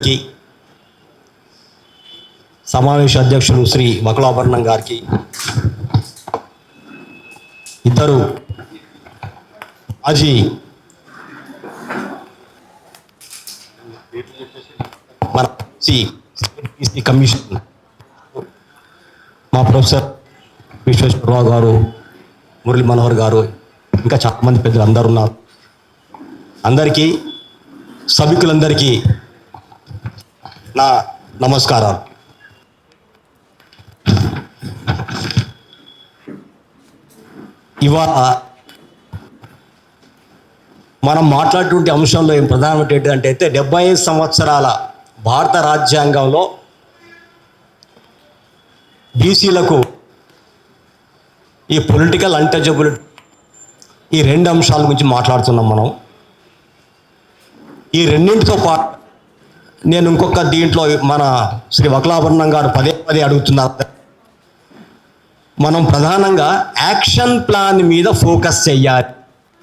గారికి సమావేశ అధ్యక్షులు శ్రీ మకులాభరణం గారికి ఇద్దరు మాజీ మన కమిషన్ మా ప్రొఫెసర్ విశ్వేశ్వరరావు గారు మురళీ మనోహర్ గారు ఇంకా చాలా మంది పెద్దలు అందరు ఉన్నారు. అందరికీ సభికులందరికీ నా నమస్కారాలు ఇవాళ మనం మాట్లాడుతుంటే అంశంలో ఏం ప్రధానమైన ఏంటంటే అయితే డెబ్బై ఐదు సంవత్సరాల భారత రాజ్యాంగంలో బీసీలకు ఈ పొలిటికల్ అంటజబుల్ ఈ రెండు అంశాల గురించి మాట్లాడుతున్నాం మనం. ఈ రెండింటితో పాటు నేను ఇంకొక దీంట్లో మన శ్రీ వకలాభరణం గారు పదే పదే అడుగుతున్నారు. మనం ప్రధానంగా యాక్షన్ ప్లాన్ మీద ఫోకస్ చేయాలి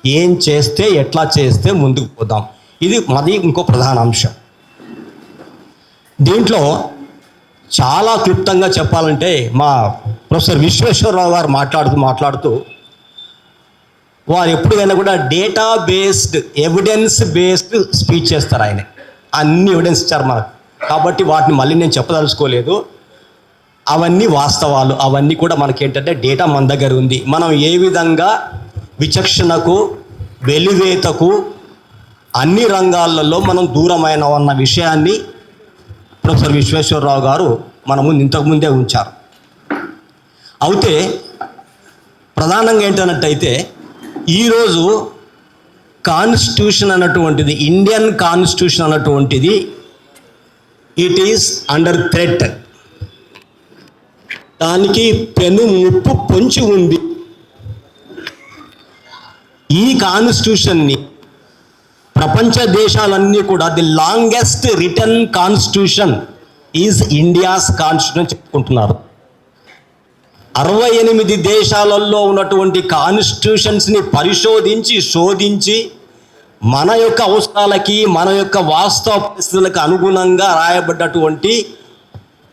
ఏం చేస్తే ఎట్లా చేస్తే ముందుకు పోదాం. ఇది మాది ఇంకో ప్రధాన అంశం. దీంట్లో చాలా క్లుప్తంగా చెప్పాలంటే మా ప్రొఫెసర్ విశ్వేశ్వరరావు గారు మాట్లాడుతూ మాట్లాడుతూ వారు ఎప్పుడైనా కూడా data based evidence based speech చేస్తారు ఆయన. అన్ని ఎవిడెన్స్ ఇచ్చారు మనకు కాబట్టి వాటిని మళ్ళీ నేను చెప్పదలుచుకోలేదు. అవన్నీ వాస్తవాలు. అవన్నీ కూడా మనకేంటంటే డేటా మన దగ్గర ఉంది. మనం ఏ విధంగా విచక్షణకు వెలివేతకు అన్ని రంగాలలో మనం దూరమైన ఉన్న విషయాన్ని ప్రొఫెసర్ విశ్వేశ్వరరావు గారు మన ముందు ఇంతకుముందే ఉంచారు. అయితే ప్రధానంగా ఏంటన్నట్టయితే ఈరోజు కాన్స్టిట్యూషన్ అన్నటువంటిది ఇండియన్ కాన్స్టిట్యూషన్ అన్నటువంటిది ఇట్ ఈస్ అండర్ థ్రెట్ దానికి పెను ముప్పు పొంచి ఉంది. ఈ కాన్స్టిట్యూషన్ని ప్రపంచ దేశాలన్నీ కూడా the longest written constitution is India's constitution చెప్పుకుంటున్నారు. అరవై ఎనిమిది దేశాలలో ఉన్నటువంటి కాన్స్టిట్యూషన్స్ని పరిశోధించి శోధించి మన యొక్క అవసరాలకి మన యొక్క వాస్తవ పరిస్థితులకు అనుగుణంగా రాయబడ్డటువంటి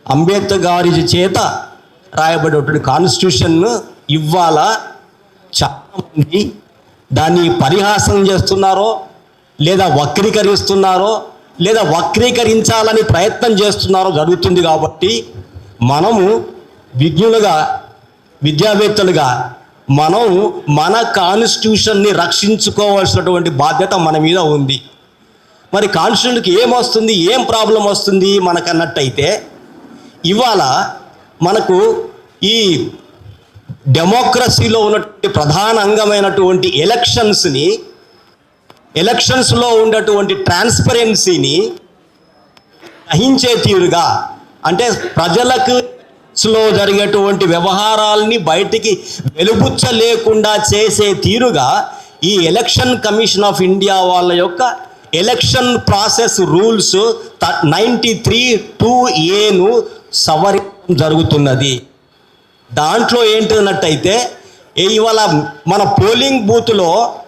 అంబేద్కర్ గారి చేత రాయబడినటువంటి కాన్స్టిట్యూషన్ను ఇవాళ చాలామంది దాన్ని పరిహాసం చేస్తున్నారో లేదా వక్రీకరిస్తున్నారో లేదా వక్రీకరించాలని ప్రయత్నం చేస్తున్నారో జరుగుతుంది కాబట్టి మనము విజ్ఞులుగా విద్యావేత్తలుగా మనం మన కాన్స్టిట్యూషన్ని రక్షించుకోవాల్సినటువంటి బాధ్యత మన మీద ఉంది. మరి కాన్స్టిట్యూషన్కి ఏమొస్తుంది ఏం ప్రాబ్లం వస్తుంది మనకన్నట్టయితే ఇవాళ మనకు ఈ డెమోక్రసీలో ఉన్నటువంటి ప్రధాన అంగమైనటువంటి ఎలక్షన్స్ని ఎలక్షన్స్లో ఉన్నటువంటి ట్రాన్స్పరెన్సీని గ్రహించే తీరుగా అంటే ప్రజలకు లో జరిగేటువంటి వ్యవహారాల్ని బయటికి వెలుబుచ్చలేకుండా చేసే తీరుగా ఈ ఎలక్షన్ కమిషన్ ఆఫ్ ఇండియా వాళ్ళ యొక్క election process rules ninety three two ఏను సవరించడం జరుగుతున్నది. దాంట్లో ఏంటన్నట్టయితే ఇవాళ మన పోలింగ్ బూత్లో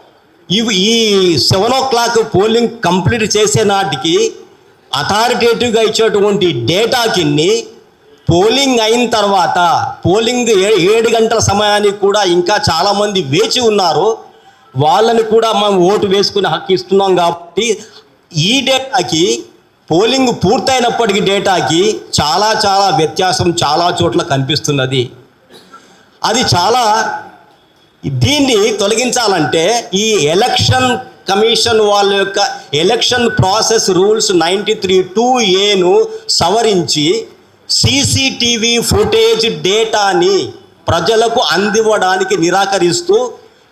ఇవి ఈ seven o'clock polling complete చేసే నాటికి అథారిటేటివ్గా ఇచ్చేటువంటి డేటాకిన్ని పోలింగ్ అయిన తర్వాత పోలింగ్ ఏ- ఏడు గంటల సమయానికి కూడా ఇంకా చాలామంది వేచి ఉన్నారు. వాళ్ళని కూడా మనం ఓటు వేసుకునే హక్కు ఇస్తున్నాం కాబట్టి ఈ డేటాకి పోలింగ్ పూర్తయినప్పటికీ డేటాకి చాలా చాలా వ్యత్యాసం చాలా చోట్ల కనిపిస్తున్నది. అది చాలా దీన్ని తొలగించాలంటే ఈ ఎలక్షన్ కమిషన్ వాళ్ళ యొక్క election process rules ninety three two ఏను సవరించి సీసీటీవీ ఫుటేజ్ డేటాని ప్రజలకు అందివ్వడానికి నిరాకరిస్తూ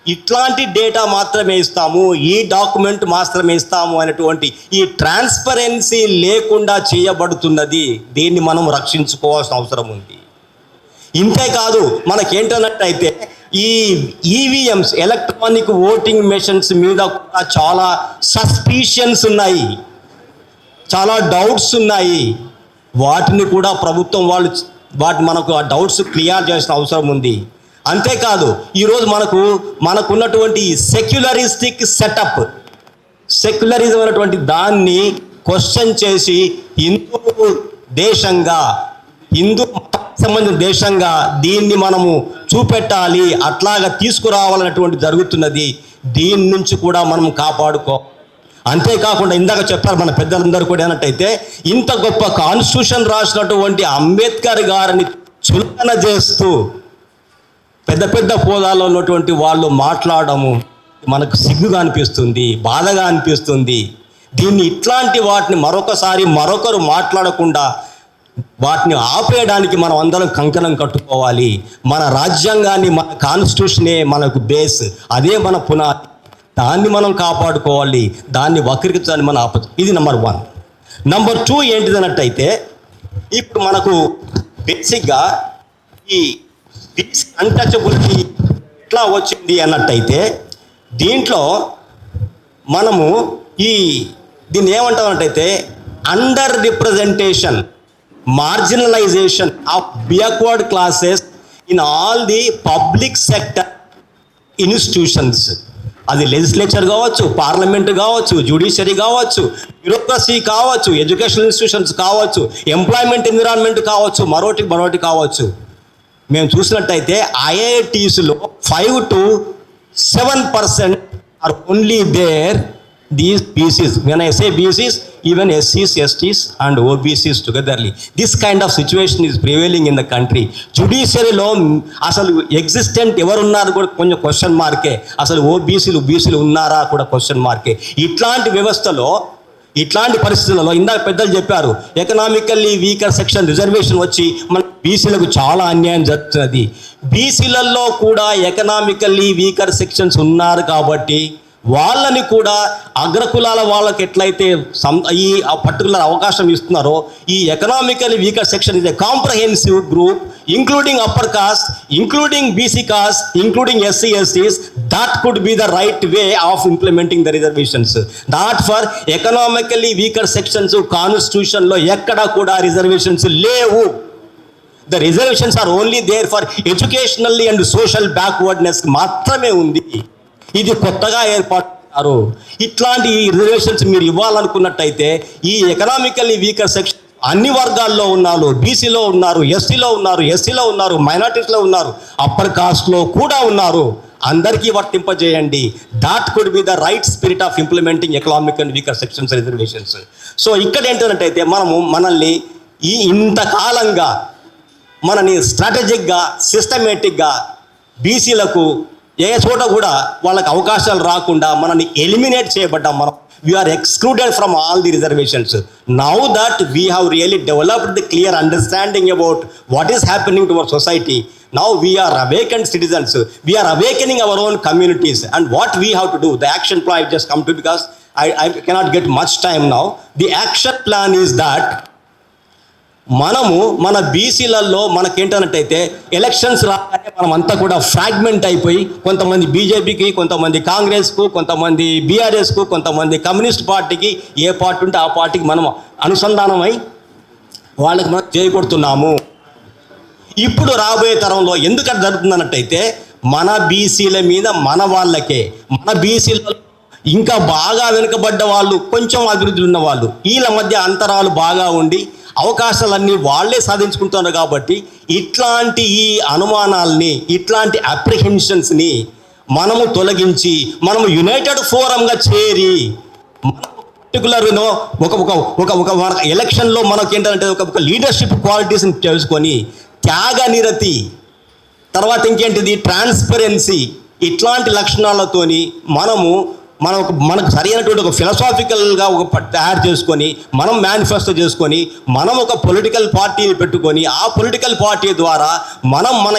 ఇట్లాంటి డేటా మాత్రమే ఇస్తాము ఈ డాక్యుమెంట్ మాత్రమే ఇస్తాము అనేటువంటి ఈ ట్రాన్స్పరెన్సీ లేకుండా చేయబడుతున్నది దీన్ని మనం రక్షించుకోవాల్సిన అవసరం ఉంది. ఇంతేకాదు మనకేంటన్నట్టయితే ఈ ఈవీఎంస్ ఎలక్ట్రానిక్ ఓటింగ్ మెషిన్స్ మీద కూడా చాలా సస్పీషన్స్ ఉన్నాయి. చాలా డౌట్స్ ఉన్నాయి. వాటిని కూడా ప్రభుత్వం వాళ్ళు వాటి మనకు ఆ డౌట్స్ క్లియర్ చేసిన అవసరం ఉంది. అంతేకాదు ఈరోజు మనకు మనకున్నటువంటి సెక్యులరిస్టిక్ సెటప్ సెక్యులరిజం అనేటువంటి దాన్ని క్వశ్చన్ చేసి హిందూ దేశంగా హిందూ సంబంధించిన దేశంగా దీన్ని మనము చూపెట్టాలి అట్లాగా తీసుకురావాలన్నటువంటి జరుగుతున్నది. దీని నుంచి కూడా మనం కాపాడుకో అంతేకాకుండా ఇందాక చెప్పారు మన పెద్దలందరూ కూడా ఏనట్టయితే ఇంత గొప్ప కాన్స్టిట్యూషన్ రాసినటువంటి అంబేద్కర్ గారిని చులకన చేస్తూ పెద్ద పెద్ద హోదాలో ఉన్నటువంటి వాళ్ళు మాట్లాడము మనకు సిగ్గుగా అనిపిస్తుంది బాధగా అనిపిస్తుంది. దీన్ని ఇట్లాంటి వాటిని మరొకసారి మరొకరు మాట్లాడకుండా వాటిని ఆపేయడానికి మనం అందరం కంకణం కట్టుకోవాలి. మన రాజ్యాంగాన్ని మన కాన్స్టిట్యూషనే మనకు బేస్ అదే మన పునాది. దాన్ని మనం కాపాడుకోవాలి. దాన్ని వక్రీకరించాలని మనం ఆపచ్చు ఇది నెంబర్ వన్ నెంబర్ టూ ఏంటిదన్నట్టయితే ఇప్పుడు మనకు బేసిక్గా ఈ అన్టచబిలిటీ ఎట్లా వచ్చింది అన్నట్టయితే దీంట్లో మనము ఈ దీన్ని ఏమంటామంటైతే under representation marginalization of backward classes in all the public sector institutions అది లెజిస్లేచర్ కావచ్చు పార్లమెంట్ కావచ్చు జ్యుడిషియరీ కావచ్చు బ్యూరోక్రసీ కావచ్చు ఎడ్యుకేషనల్ ఇన్స్టిట్యూషన్స్ కావచ్చు ఎంప్లాయ్మెంట్ ఎన్విరాన్మెంట్ కావచ్చు మరోటి మరోటి కావచ్చు. మేము చూసినట్టయితే ఐఐటీస్లో five to seven percent are only there these BCs when I say BCs even ఎస్సీస్ STs and OBCs togetherly this kind of situation is prevailing in the country జుడిషియరీలో అసలు existent ఎవరున్నారు కూడా కొంచెం క్వశ్చన్ మార్కే అసలు ఓబీసీలు బీసీలు ఉన్నారా కూడా క్వశ్చన్ మార్కే ఇట్లాంటి వ్యవస్థలో ఇట్లాంటి పరిస్థితులలో ఇందాక పెద్దలు చెప్పారు ఎకనామికల్లీ వీకర్ సెక్షన్ రిజర్వేషన్ వచ్చి మన బీసీలకు చాలా అన్యాయం జరుగుతున్నది. బీసీలలో కూడా ఎకనామికల్లీ వీకర్ సెక్షన్స్ ఉన్నారు కాబట్టి వాళ్ళని కూడా అగ్రకులాల వాళ్ళకి ఎట్లయితే సం ఈ పర్టికులర్ అవకాశం ఇస్తున్నారో ఈ ఎకనామికల్ వీకర్ సెక్షన్ ఇదే comprehensive group including upper caste including BC caste including SC STs. That could be the right way of implementing the reservations not for economically weaker sections కాన్స్టిట్యూషన్లో ఎక్కడా కూడా రిజర్వేషన్స్ లేవు. The reservations are only there for educationally and social backwardness మాత్రమే ఉంది. ఇది కొత్తగా ఏర్పాటు చేశారు. ఇట్లాంటి రిజర్వేషన్స్ మీరు ఇవ్వాలనుకున్నట్టయితే ఈ ఎకనామికల్లీ వీకర్ సెక్షన్ అన్ని వర్గాల్లో ఉన్నారు బీసీలో ఉన్నారు ఎస్సీలో ఉన్నారు ఎస్సీలో ఉన్నారు మైనార్టీస్లో ఉన్నారు అప్పర్ కాస్ట్లో కూడా ఉన్నారు. అందరికీ వర్తింపజేయండి. That could be the right spirit of implementing economic and weaker sections reservations so ఇక్కడ ఏంటంటే మనము మనల్ని ఈ ఇంతకాలంగా మనని స్ట్రాటజిక్గా సిస్టమేటిక్గా బీసీలకు ఏ చోట కూడా వాళ్ళకి అవకాశాలు రాకుండా మనని ఎలిమినేట్ చేయబడ్డాం మనం we are excluded from all the reservations now that we have really developed the clear understanding about what is happening to our society now we are awakened citizens we are awakening our own communities and what we have to do the action plan just come to because I I cannot get much time now the action plan is that మనము మన బీసీలలో మనకేంటన్నట్టయితే elections రాగానే మనం అంతా కూడా fragment అయిపోయి కొంతమంది బీజేపీకి కొంతమంది కాంగ్రెస్కు కొంతమంది బీఆర్ఎస్కు కొంతమంది కమ్యూనిస్ట్ పార్టీకి ఏ పార్టీ ఉంటే ఆ పార్టీకి మనం అనుసంధానమై వాళ్ళకి మనం చేయకొడుతున్నాము. ఇప్పుడు రాబోయే తరంలో ఎందుకంటే జరుగుతుందన్నట్టయితే మన బీసీల మీద మన వాళ్ళకే మన బీసీలలో ఇంకా బాగా వెనుకబడ్డ వాళ్ళు కొంచెం అభివృద్ధి ఉన్న వాళ్ళు వీళ్ళ మధ్య అంతరాలు బాగా ఉండి అవకాశాలన్నీ వాళ్ళే సాధించుకుంటున్నారు కాబట్టి ఇట్లాంటి ఈ అనుమానాల్ని ఇట్లాంటి అప్రిహెన్షన్స్ని మనము తొలగించి మనము యునైటెడ్ ఫోరంగా చేరి పర్టికులర్ ఒక ఒక ఒక ఒక మన ఎలక్షన్లో మనకి ఏంటంటే ఒక ఒక లీడర్షిప్ క్వాలిటీస్ని తెలుసుకొని త్యాగ నిరతి తర్వాత ఇంకేంటిది? ట్రాన్స్పరెన్సీ ఇట్లాంటి లక్షణాలతోని మనము మనం మనకు సరైనటువంటి ఒక ఫిలసాఫికల్గా ఒక తయారు చేసుకొని మనం మేనిఫెస్టో చేసుకొని మనం ఒక పొలిటికల్ పార్టీని పెట్టుకొని ఆ పొలిటికల్ పార్టీ ద్వారా మనం మన